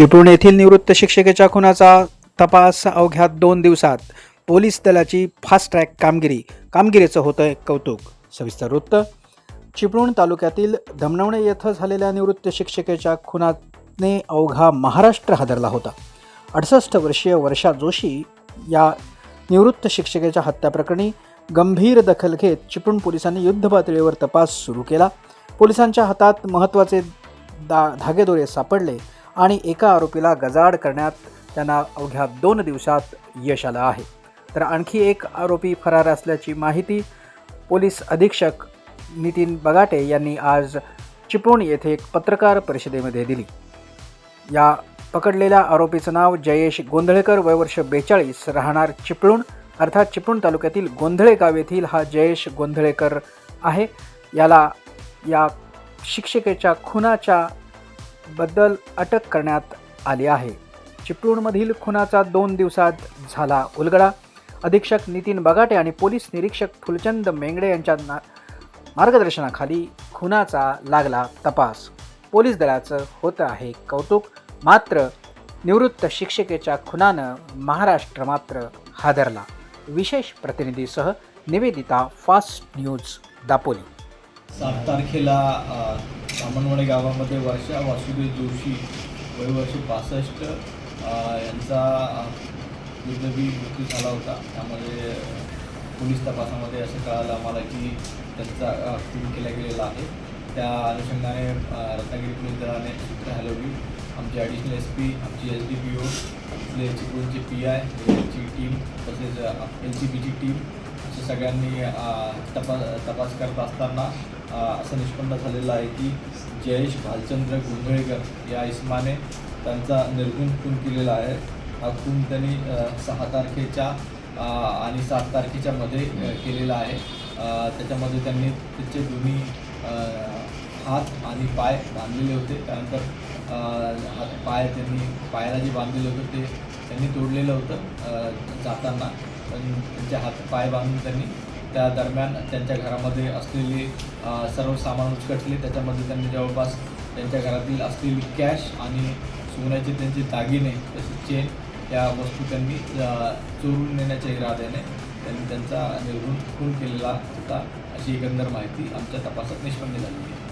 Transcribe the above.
चिपळूण येथील निवृत्त शिक्षकेच्या खुनाचा तपास अवघ्या दोन दिवसात पोलीस दलाची फास्ट ट्रॅक कामगिरी कामगिरीचं होतंय कौतुक. सविस्तर वृत्त चिपळूण तालुक्यातील धमनवणे येथं झालेल्या निवृत्त शिक्षकेच्या खुनाने अवघा महाराष्ट्र हादरला होता. अडसष्ट वर्षीय वर्षा जोशी या निवृत्त शिक्षकेच्या हत्याप्रकरणी गंभीर दखल घेत चिपळूण पोलिसांनी युद्धपातळीवर तपास सुरू केला. पोलिसांच्या हातात महत्त्वाचे दा धागेदोरे सापडले. आणि एका आरोपीला गजाड करण्यात त्यांना अवघ्या दोन दिवसात यश आलं आहे. तर आणखी एक आरोपी फरार असल्याची माहिती पोलीस अधीक्षक नितीन बगाटे यांनी आज चिपळूण येथे एक पत्रकार परिषदेमध्ये दिली. या पकडलेल्या आरोपीचं नाव जयेश गोंधळेकर वयवर्ष बेचाळीस राहणार चिपळूण अर्थात चिपळूण तालुक्यातील गोंधळे गाव येथील हा जयेश गोंधळेकर आहे. याला या शिक्षिकेच्या खुनाच्या बद्दल अटक करण्यात आली आहे. चिपळूणमधील खुनाचा दोन दिवसात झाला उलगडा. अधीक्षक नितीन बगाटे आणि पोलीस निरीक्षक फुलचंद मेंगडे यांच्या ना मार्गदर्शनाखाली खुनाचा लागला तपास. पोलीस दलाचं होतं आहे कौतुक. मात्र निवृत्त शिक्षिकेच्या खुनानं महाराष्ट्र मात्र हादरला. विशेष प्रतिनिधीसह निवेदिता फास्ट न्यूज दापोली. सात तारखेला अ, गावामध्ये वर्षा वासुदेव जोशी वय वर्ष पासष्ट यांचा अ, दुर्दैवी मृत्यू झाला होता. त्यामध्ये पोलीस तपासामध्ये असं कळालं आम्हाला की त्यांचा खून केला गेलेला आहे. त्या अनुषंगाने रत्नागिरी पोलीस दलाने सूत्र हलवली. आमचे ॲडिशनल एस पी आमची एस डी पी ओ आपले चिपळूणचे पी आय ची टीम तसेच एल सी बीची टीम असं सगळ्यांनी तपास तपास करत असताना असं निष्पन्न झालेलं आहे की जयेश भालचंद्र गोंधळेकर या इस्माने त्यांचा निर्गुण खून केलेला आहे. हा खून त्यांनी सहा तारखेच्या आणि सात तारखेच्या मध्ये केलेला आहे. त्याच्यामध्ये त्यांनी त्याचे दोन्ही हात आणि पाय बांधलेले होते. त्यानंतर हात पाय त्यांनी पायाला जे बांधलेलं होतं ते त्यांनी तोडलेलं होतं जाताना. पण त्यांचे हात पाय बांधून त्यांनी त्या दरम्यान त्यांच्या घरामध्ये असलेले सर्व सामान उचकटले. त्याच्यामध्ये त्यांनी जवळपास त्यांच्या घरातील असलेली कॅश आणि सोन्याचे त्यांचे दागिने तसेच चेन या वस्तू त्यांनी चोरून नेण्याच्या इराद्याने त्यांनी त्यांचा निर्गुण खून केलेला होता. अशी एकंदर माहिती आमच्या तपासात निष्पन्न झालेली आहे.